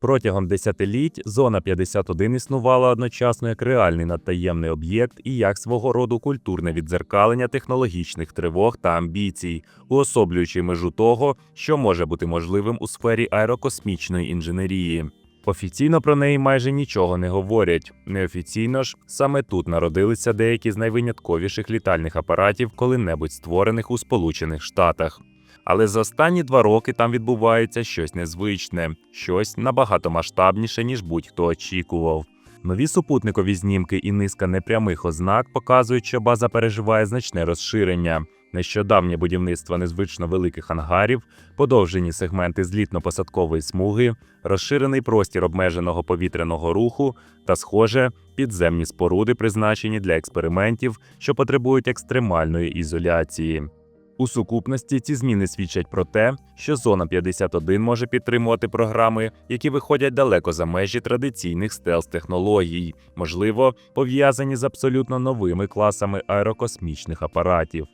Протягом десятиліть зона 51 існувала одночасно як реальний надтаємний об'єкт і як свого роду культурне віддзеркалення технологічних тривог та амбіцій, уособлюючи межу того, що може бути можливим у сфері аерокосмічної інженерії. Офіційно про неї майже нічого не говорять. Неофіційно ж саме тут народилися деякі з найвинятковіших літальних апаратів, коли-небудь створених у Сполучених Штатах. Але за останні два роки там відбувається щось незвичне, щось набагато масштабніше, ніж будь-хто очікував. Нові супутникові знімки і низка непрямих ознак показують, що база переживає значне розширення. Нещодавнє будівництво незвично великих ангарів, подовжені сегменти злітно-посадкової смуги, розширений простір обмеженого повітряного руху та, схоже, підземні споруди, призначені для експериментів, що потребують екстремальної ізоляції. У сукупності ці зміни свідчать про те, що зона 51 може підтримувати програми, які виходять далеко за межі традиційних стелс-технологій, можливо, пов'язані з абсолютно новими класами аерокосмічних апаратів.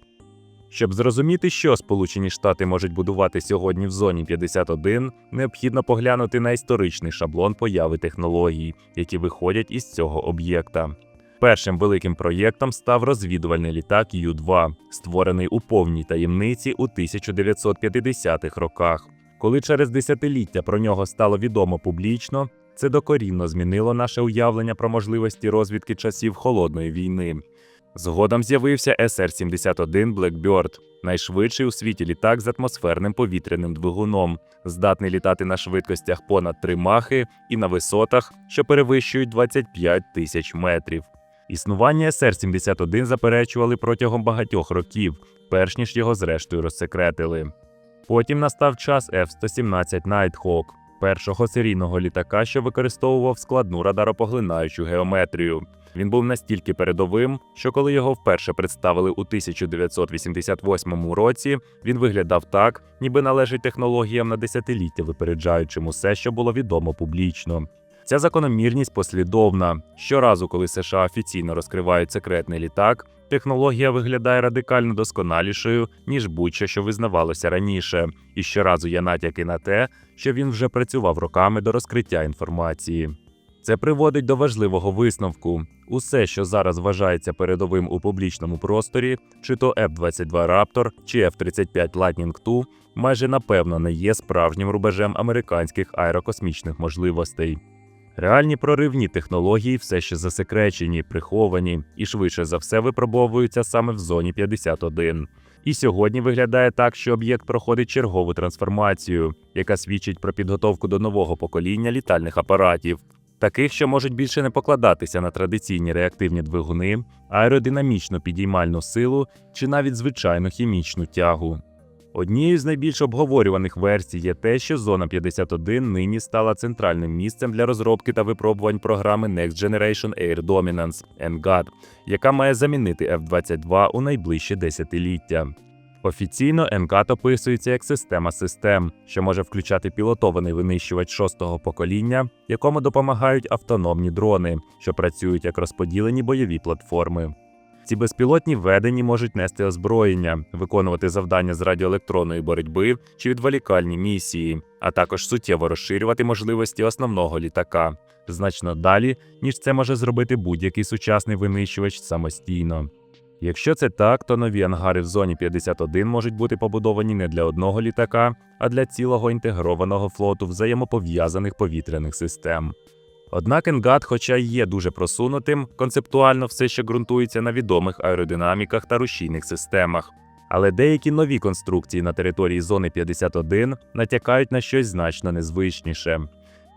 Щоб зрозуміти, що Сполучені Штати можуть будувати сьогодні в зоні 51, необхідно поглянути на історичний шаблон появи технологій, які виходять із цього об'єкта. Першим великим проєктом став розвідувальний літак Ю-2, створений у повній таємниці у 1950-х роках. Коли через десятиліття про нього стало відомо публічно, це докорінно змінило наше уявлення про можливості розвідки часів холодної війни. Згодом з'явився СР-71 Blackbird, найшвидший у світі літак з атмосферним повітряним двигуном, здатний літати на швидкостях понад 3 махи і на висотах, що перевищують 25 тисяч метрів. Існування СР-71 заперечували протягом багатьох років, перш ніж його зрештою розсекретили. Потім настав час F-117 Nighthawk, першого серійного літака, що використовував складну радаропоглинаючу геометрію. Він був настільки передовим, що коли його вперше представили у 1988 році, він виглядав так, ніби належить технологіям на десятиліття, випереджаючим усе, що було відомо публічно. Ця закономірність послідовна. Щоразу, коли США офіційно розкривають секретний літак, технологія виглядає радикально досконалішою, ніж будь-що, що визнавалося раніше, і щоразу є натяки на те, що він вже працював роками до розкриття інформації. Це приводить до важливого висновку: усе, що зараз вважається передовим у публічному просторі, чи то F-22 Raptor, чи F-35 Lightning II, майже напевно не є справжнім рубежем американських аерокосмічних можливостей. Реальні проривні технології все ще засекречені, приховані і швидше за все випробовуються саме в зоні 51. І сьогодні виглядає так, що об'єкт проходить чергову трансформацію, яка свідчить про підготовку до нового покоління літальних апаратів, таких, що можуть більше не покладатися на традиційні реактивні двигуни, аеродинамічну підіймальну силу чи навіть звичайну хімічну тягу. Однією з найбільш обговорюваних версій є те, що зона 51 нині стала центральним місцем для розробки та випробувань програми Next Generation Air Dominance NGAD, яка має замінити F-22 у найближче десятиліття. Офіційно NGAD описується як система систем, що може включати пілотований винищувач шостого покоління, якому допомагають автономні дрони, що працюють як розподілені бойові платформи. Ці безпілотні ведені можуть нести озброєння, виконувати завдання з радіоелектронної боротьби чи відволікальні місії, а також суттєво розширювати можливості основного літака значно далі, ніж це може зробити будь-який сучасний винищувач самостійно. Якщо це так, то нові ангари в зоні 51 можуть бути побудовані не для одного літака, а для цілого інтегрованого флоту взаємопов'язаних повітряних систем. Однак Енгад, хоча й є дуже просунутим, концептуально все ще ґрунтується на відомих аеродинаміках та рушійних системах. Але деякі нові конструкції на території зони 51 натякають на щось значно незвичніше.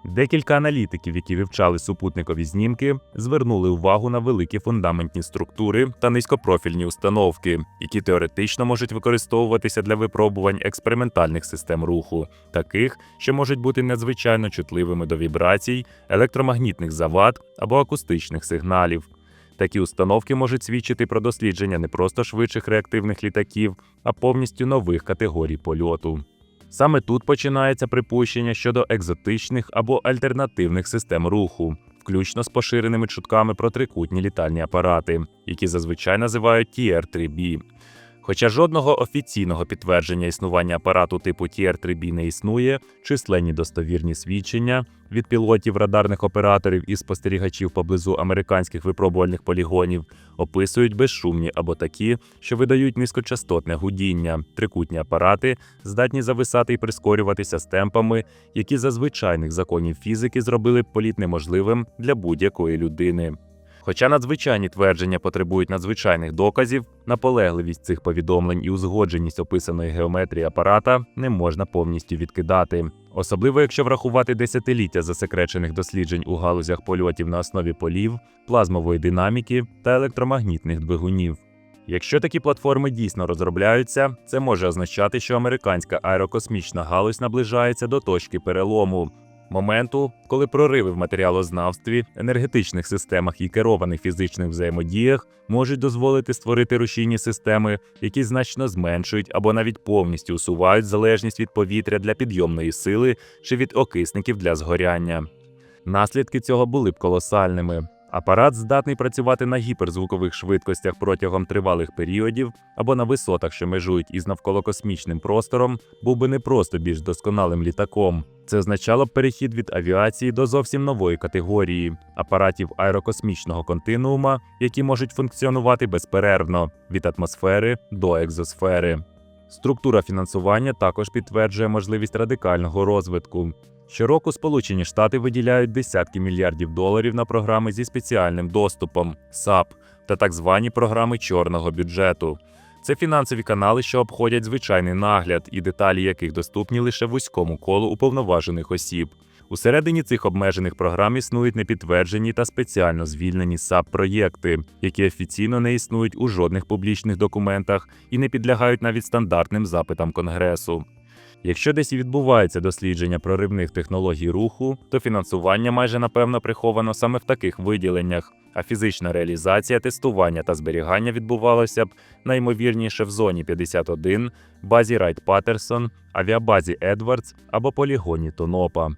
Декілька аналітиків, які вивчали супутникові знімки, звернули увагу на великі фундаментні структури та низькопрофільні установки, які теоретично можуть використовуватися для випробувань експериментальних систем руху, таких, що можуть бути надзвичайно чутливими до вібрацій, електромагнітних завад або акустичних сигналів. Такі установки можуть свідчити про дослідження не просто швидших реактивних літаків, а повністю нових категорій польоту. Саме тут починається припущення щодо екзотичних або альтернативних систем руху, включно з поширеними чутками про трикутні літальні апарати, які зазвичай називають TR-3B. Хоча жодного офіційного підтвердження існування апарату типу TR-3B не існує, численні достовірні свідчення від пілотів радарних операторів і спостерігачів поблизу американських випробувальних полігонів описують безшумні або такі, що видають низькочастотне гудіння, трикутні апарати, здатні зависати і прискорюватися з темпами, які за звичайних законів фізики зробили б політ неможливим для будь-якої людини. Хоча надзвичайні твердження потребують надзвичайних доказів, наполегливість цих повідомлень і узгодженість описаної геометрії апарата не можна повністю відкидати, особливо якщо врахувати десятиліття засекречених досліджень у галузях польотів на основі полів, плазмової динаміки та електромагнітних двигунів. Якщо такі платформи дійсно розробляються, це може означати, що американська аерокосмічна галузь наближається до точки перелому, моменту, коли прориви в матеріалознавстві, енергетичних системах і керованих фізичних взаємодіях можуть дозволити створити рушійні системи, які значно зменшують або навіть повністю усувають залежність від повітря для підйомної сили чи від окисників для згоряння. Наслідки цього були б колосальними. Апарат здатний працювати на гіперзвукових швидкостях протягом тривалих періодів або на висотах, що межують із навколокосмічним простором, був би не просто більш досконалим літаком. Це означало б перехід від авіації до зовсім нової категорії апаратів аерокосмічного континуума, які можуть функціонувати безперервно від атмосфери до екзосфери. Структура фінансування також підтверджує можливість радикального розвитку. Щороку Сполучені Штати виділяють десятки мільярдів доларів на програми зі спеціальним доступом САП та так звані програми чорного бюджету. Це фінансові канали, що обходять звичайний нагляд, і деталі яких доступні лише вузькому колу уповноважених осіб. Усередині цих обмежених програм існують непідтверджені та спеціально звільнені САП проєкти, які офіційно не існують у жодних публічних документах і не підлягають навіть стандартним запитам Конгресу. Якщо десь і відбувається дослідження проривних технологій руху, то фінансування майже напевно приховано саме в таких виділеннях, а фізична реалізація, тестування та зберігання відбувалося б найімовірніше в зоні 51, базі Райт Паттерсон, авіабазі Едвардс або полігоні Тонопа.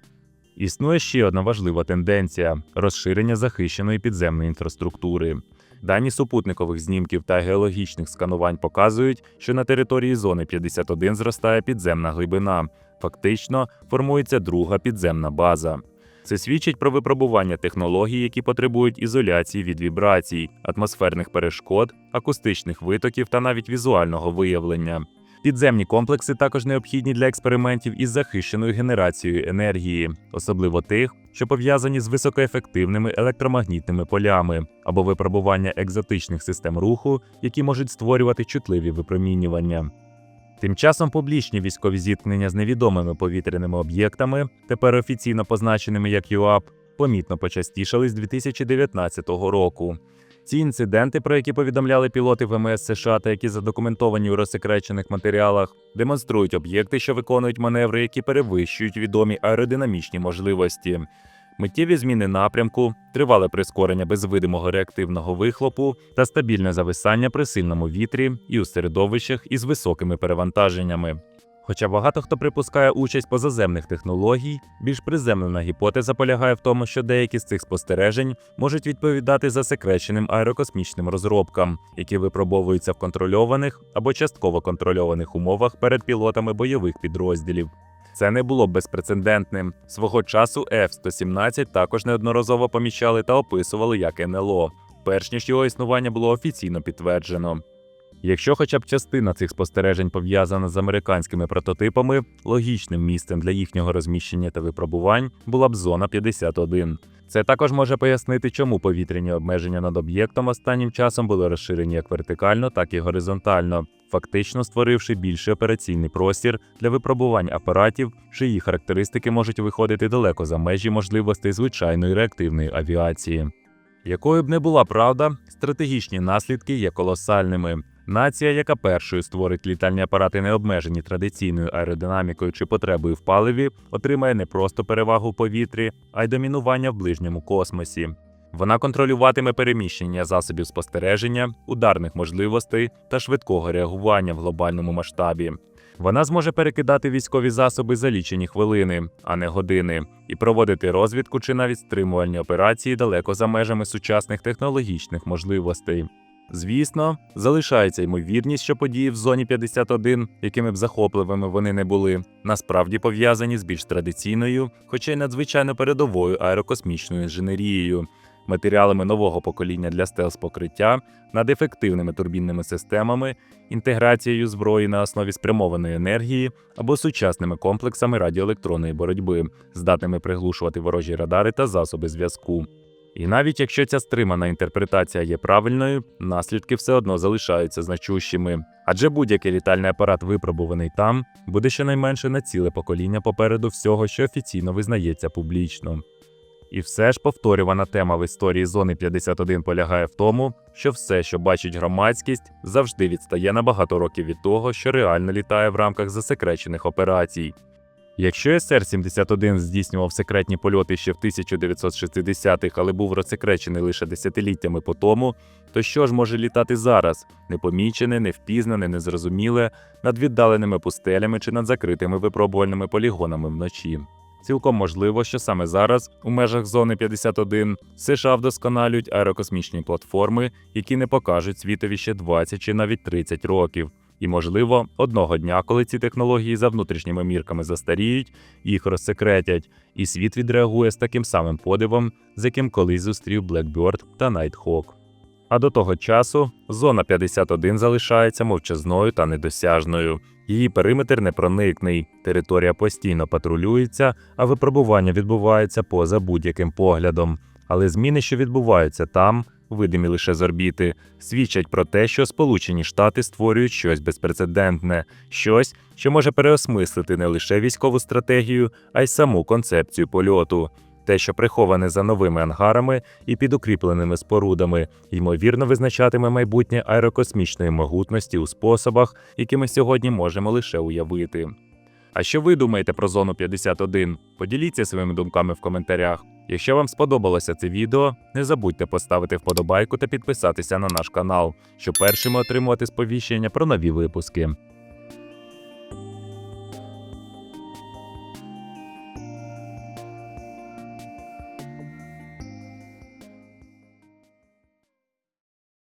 Існує ще одна важлива тенденція розширення захищеної підземної інфраструктури. Дані супутникових знімків та геологічних сканувань показують, що на території зони 51 зростає підземна глибина. Фактично формується друга підземна база. Це свідчить про випробування технологій, які потребують ізоляції від вібрацій, атмосферних перешкод, акустичних витоків та навіть візуального виявлення. Підземні комплекси також необхідні для експериментів із захищеною генерацією енергії, особливо тих, що пов'язані з високоефективними електромагнітними полями або випробування екзотичних систем руху, які можуть створювати чутливі випромінювання. Тим часом публічні військові зіткнення з невідомими повітряними об'єктами, тепер офіційно позначеними як ЮАП, помітно почастішали з 2019 року. Ці інциденти, про які повідомляли пілоти ВМС США та які задокументовані у розсекречених матеріалах, демонструють об'єкти, що виконують маневри, які перевищують відомі аеродинамічні можливості. Миттєві зміни напрямку, тривале прискорення без видимого реактивного вихлопу та стабільне зависання при сильному вітрі і у середовищах із високими перевантаженнями. Хоча багато хто припускає участь позаземних технологій, більш приземлена гіпотеза полягає в тому, що деякі з цих спостережень можуть відповідати засекреченим аерокосмічним розробкам, які випробовуються в контрольованих або частково контрольованих умовах перед пілотами бойових підрозділів. Це не було безпрецедентним. Свого часу F-117 також неодноразово помічали та описували як НЛО, перш ніж його існування було офіційно підтверджено. Якщо хоча б частина цих спостережень пов'язана з американськими прототипами, логічним місцем для їхнього розміщення та випробувань була б зона 51. Це також може пояснити, чому повітряні обмеження над об'єктом останнім часом були розширені як вертикально, так і горизонтально, фактично створивши більший операційний простір для випробувань апаратів, чиї характеристики можуть виходити далеко за межі можливостей звичайної реактивної авіації. Якою б не була правда, стратегічні наслідки є колосальними. Нація, яка першою створить літальні апарати, не обмежені традиційною аеродинамікою чи потребою в паливі, отримає не просто перевагу в повітрі, а й домінування в ближньому космосі. Вона контролюватиме переміщення засобів спостереження, ударних можливостей та швидкого реагування в глобальному масштабі. Вона зможе перекидати військові засоби за лічені хвилини, а не години, і проводити розвідку чи навіть стримувальні операції далеко за межами сучасних технологічних можливостей. Звісно, залишається ймовірність, що події в зоні 51, якими б захопливими вони не були, насправді пов'язані з більш традиційною, хоча й надзвичайно передовою аерокосмічною інженерією, матеріалами нового покоління для стелс покриття, над ефективними турбінними системами, інтеграцією зброї на основі спрямованої енергії або сучасними комплексами радіоелектронної боротьби, здатними приглушувати ворожі радари та засоби зв'язку. І навіть якщо ця стримана інтерпретація є правильною, наслідки все одно залишаються значущими. Адже будь-який літальний апарат, випробуваний там, буде щонайменше на ціле покоління попереду всього, що офіційно визнається публічно. І все ж повторювана тема в історії зони 51 полягає в тому, що все, що бачить громадськість, завжди відстає на багато років від того, що реально літає в рамках засекречених операцій. Якщо СР-71 здійснював секретні польоти ще в 1960-х, але був розсекречений лише десятиліттями по тому, то що ж може літати зараз, непомічене, невпізнане, незрозуміле, над віддаленими пустелями чи над закритими випробувальними полігонами вночі? Цілком можливо, що саме зараз, у межах зони 51, США вдосконалюють аерокосмічні платформи, які не покажуть світові ще 20 чи навіть 30 років. І, можливо, одного дня, коли ці технології за внутрішніми мірками застаріють, їх розсекретять, і світ відреагує з таким самим подивом, з яким колись зустрів Blackbird та Nighthawk. А до того часу зона 51 залишається мовчазною та недосяжною. Її периметр непроникний, територія постійно патрулюється, а випробування відбувається поза будь-яким поглядом. Але зміни, що відбуваються там, видимі лише з орбіти, свідчать про те, що Сполучені Штати створюють щось безпрецедентне, щось, що може переосмислити не лише військову стратегію, а й саму концепцію польоту. Те, що приховане за новими ангарами і підукріпленими спорудами, ймовірно визначатиме майбутнє аерокосмічної могутності у способах, які ми сьогодні можемо лише уявити. А що ви думаєте про зону 51? Поділіться своїми думками в коментарях. Якщо вам сподобалося це відео, не забудьте поставити вподобайку та підписатися на наш канал, щоб першими отримувати сповіщення про нові випуски.